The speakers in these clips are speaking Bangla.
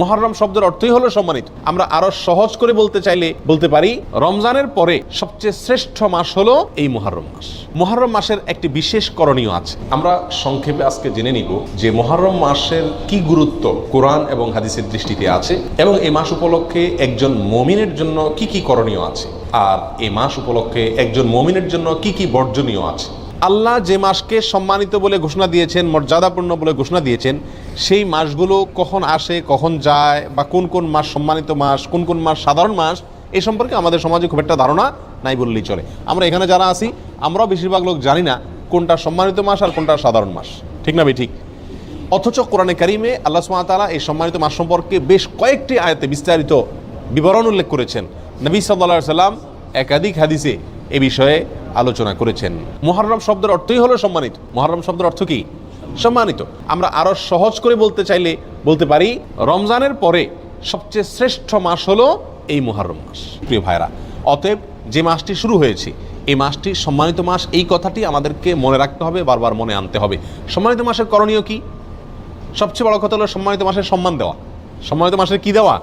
মহরম শব্দের অর্থই হলো সম্মানিত। আমরা আরও সহজ করে বলতে চাইলে বলতে পারি, রমজানের পরে সবচেয়ে শ্রেষ্ঠ মাস হলো এই মহরম মাস। মহরম মাসের একটি বিশেষ করণীয় আছে। আমরা সংক্ষেপে আজকে জেনে নিব যে মহরম মাসের কি গুরুত্ব কোরআন এবং হাদিসের দৃষ্টিতে আছে এবং এই মাস উপলক্ষে একজন মমিনের জন্য কি কি করণীয় আছে। আর এই মাস উপলক্ষে একজন মমিনের জন্য কি কি বর্জনীয় আছে। আল্লাহ যে মাসকে সম্মানিত বলে ঘোষণা দিয়েছেন, মর্যাদাপূর্ণ বলে ঘোষণা দিয়েছেন, সেই মাসগুলো কখন আসে, কখন যায়, বা কোন কোন মাস সম্মানিত মাস, কোন কোন মাস সাধারণ মাস এই সম্পর্কে আমাদের সমাজে খুব একটা ধারণা নাই বললেই চলে। আমরা এখানে যারা আছি, আমরাও বেশিরভাগ লোক জানি না কোনটা সম্মানিত মাস আর কোনটা সাধারণ মাস। ঠিক না ভাই? ঠিক। অথচ কোরআনে কারিমে আল্লাহ সুমাতালা এই সম্মানিত মাস সম্পর্কে বেশ কয়েকটি আয়াতে বিস্তারিত বিবরণ উল্লেখ করেছেন। নবী সাল্লা সাল্লাম একাধিক হাদিসে এ বিষয়ে আলোচনা করেছেন। মহরম শব্দের অর্থই হলো সম্মানিত। মহরম শব্দের অর্থ কি? সম্মানিত। আমরা আরও সহজ করে বলতে চাইলে, বলতে পারি, রমজানের পরে সবচেয়ে শ্রেষ্ঠ মাস হলো এই মহরম মাস। প্রিয় ভাইরা অতএব যে মাসটি শুরু হয়েছে, এই মাসটি সম্মানিত মাস, এই কথাটি আমাদেরকে মনে রাখতে হবে, বারবার মনে আনতে হবে। সম্মানিত মাসের করণীয় কি? সবচেয়ে বড় কথা হলো সম্মানিত মাসের সম্মান দেওয়া। সম্মানিত মাসের কি দেওয়া?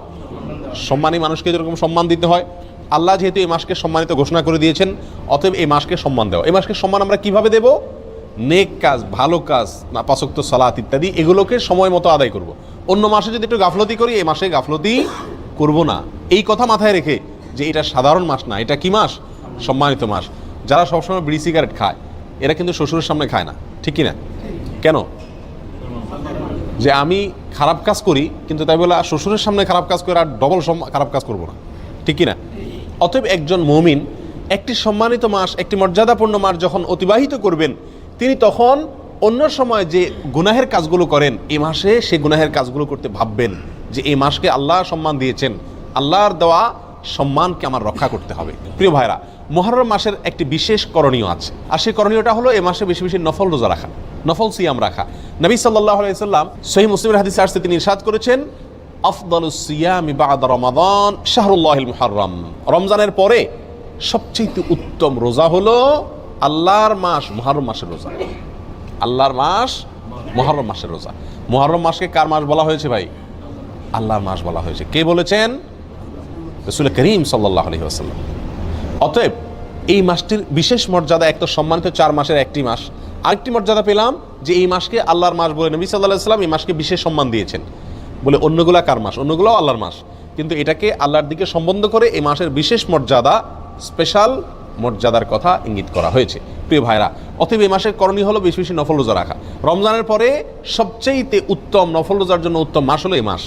সম্মানী মানুষকে যেরকম সম্মান দিতে হয় আল্লাহ যেহেতু এই মাসকে সম্মানিত ঘোষণা করে দিয়েছেন, অতএব এই মাসকে সম্মান দেওয়া। এই মাসকে সম্মান আমরা কীভাবে দেব? নেক কাজ, ভালো কাজ, না পাশক্ত সালাত ইত্যাদি, এগুলোকে সময় মতো আদায় করব। অন্য মাসে যদি একটু গাফলতি করি, এই মাসে গাফলতি করব না। এই কথা মাথায় রেখে যে এটা সাধারণ মাস না, এটা কি মাস? সম্মানিত মাস। যারা সবসময় বিড়ি সিগারেট খায়, এরা কিন্তু শ্বশুরের সামনে খায় না। ঠিক কি না? কেন? যে আমি খারাপ কাজ করি, কিন্তু তাই বলে শ্বশুরের সামনে খারাপ কাজ করে আর ডবল খারাপ কাজ করব না। ঠিক না? অতএব একজন মমিন, একটি সম্মানিত মাস, একটি মর্যাদাপূর্ণ মাস যখন অতিবাহিত করবেন, তিনি তখন অন্য সময় যে গুনাহের কাজগুলো করেন, এ মাসে সে গুনাহের কাজগুলো করতে ভাববেন যে এই মাসকে আল্লাহ সম্মান দিয়েছেন। আল্লাহর দেওয়া সম্মানকে আমার রক্ষা করতে হবে। প্রিয় ভাইরা মহরম মাসের একটি বিশেষ করণীয় আছে। আর সেই করণীয়টা হলো এ মাসে বেশি বেশি নফল রোজা রাখা, নফল সিয়াম রাখা। নবী সাল্লাহ আলাইসাল্লাম সহি মুসলিমের হাদিসে আসতে তিনি ইরশাদ করেছেন মুহাররম। রমজানের পরে সবচেয়ে উত্তম রোজা হলো আল্লাহর মাস, মুহররম মাসের রোজা। আল্লাহর মাস, মুহররম মাসের রোজা। মুহররম মাসকে কার মাস বলা হয়েছে ভাই? আল্লাহর মাস বলা হয়েছে। কে বলেছেন? রসুল করিম সাল্লাহ আসাল্লাম অতএব এই মাসটির বিশেষ মর্যাদা এক তো সম্মানিত চার মাসের একটি মাস। আরেকটি মর্যাদা পেলাম যে এই মাসকে আল্লাহর মাস বলে নবী সাল্লাহ সাল্লাম এই মাসকে বিশেষ সম্মান দিয়েছেন। বলে অন্যগুলা কার মাস? অন্যগুলোও আল্লাহর মাস। কিন্তু এটাকে আল্লাহর দিকে সম্বন্ধ করে এই মাসের বিশেষ মর্যাদা স্পেশাল মর্যাদার কথা ইঙ্গিত করা হয়েছে। প্রিয় ভাইরা, অতএব এই মাসের করণীয় হলো বেশি বেশি নফল রোজা রাখা। রমজানের পরে সবচেয়েতে উত্তম নফল রোজার জন্য উত্তম মাস হলো এই মাস।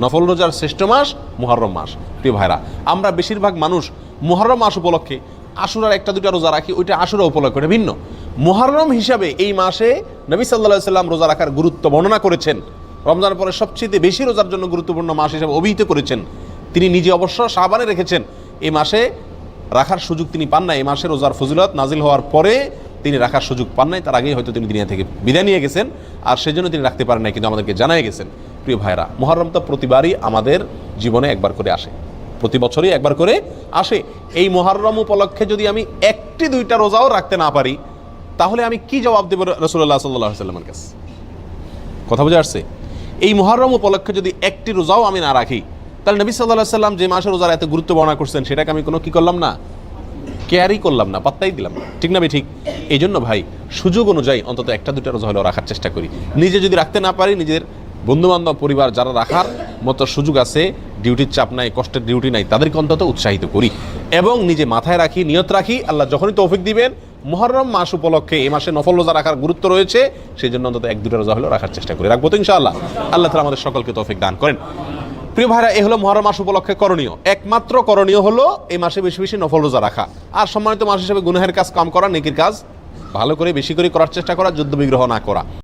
নফল রোজার শ্রেষ্ঠ মাস মুহররম মাস। প্রিয় ভাইরা, আমরা বেশিরভাগ মানুষ মুহররম মাস উপলক্ষে আশুরার একটা দুটা রোজা রাখি, ওইটা আশুরা উপলক্ষে ভিন্ন। মুহররম হিসাবে এই মাসে নবী সাল্লাহ সাল্লাম রোজা রাখার গুরুত্ব বর্ণনা করেছেন। রমজানের পরে সবচেয়ে বেশি রোজার জন্য গুরুত্বপূর্ণ মাস হিসাবে অভিহিত করেছেন। তিনি নিজে অবশ্য সাবানে রেখেছেন। এই মাসে রাখার সুযোগ তিনি পান না এই মাসে রোজার ফজিলত নাজিল হওয়ার পরে তিনি রাখার সুযোগ পান নাই। তার আগেই হয়তো তিনি দুনিয়া থেকে বিদায় নিয়ে গেছেন আর সেজন্য তিনি রাখতে পারেন নাই, কিন্তু আমাদেরকে জানাই গেছেন, প্রিয় ভাইরা মহরম তো প্রতিবারই আমাদের জীবনে একবার করে আসে। প্রতি বছরই একবার করে আসে। এই মহরম উপলক্ষে যদি আমি একটি, দুইটা রোজাও রাখতে না পারি, তাহলে আমি কি জবাব দেব রসুল্লাহ সাল্লাহ সাল্লামের কাছে? কথা বুঝে আসছে? এই মহরম উপলক্ষে যদি একটি রোজাও আমি না রাখি, তাহলে নবী সাল্লাহ সাল্লাম যে মাসে রোজার এত গুরুত্ব বর্ণনা করছেন, সেটাকে আমি কোনো কি করলাম না? কেয়ারই করলাম না, পাত্তাই দিলাম না। ঠিক না ঠিক? এই জন্য ভাই, সুযোগ অনুযায়ী অন্তত একটা দুটা রোজা হলেও রাখার চেষ্টা করি। নিজে যদি রাখতে না পারি, নিজের বন্ধুবান্ধব, পরিবার যারা রাখার মতো সুযোগ আছে ডিউটির চাপ নাই, কষ্টের ডিউটি নাই, তাদেরকে অন্তত উৎসাহিত করি। এবং নিজে মাথায় রাখি, নিয়ত রাখি, আল্লাহ যখনই তৌফিক দিবেন মহরম মাস উপলক্ষে এই মাসে নফল রোজা রাখার গুরুত্ব রয়েছে সেই জন্য অন্তত এক দুটো রোজা হলেও রাখার চেষ্টা করি। রাখব তো ইনশাআল্লাহ। আল্লাহ তালা আমাদের সকলকে তৌফিক দান করেন। প্রিয় ভাইরা এ হলো মহরম মাস উপলক্ষে করণীয়। একমাত্র করণীয় হলো এই মাসে বেশি বেশি নফল রোজা রাখা। আর সম্মানিত মাস হিসেবে গুনাহের কাজ কম করা, নেকির কাজ ভালো করে বেশি করে করার চেষ্টা করা, যুদ্ধ বিগ্রহ না করা।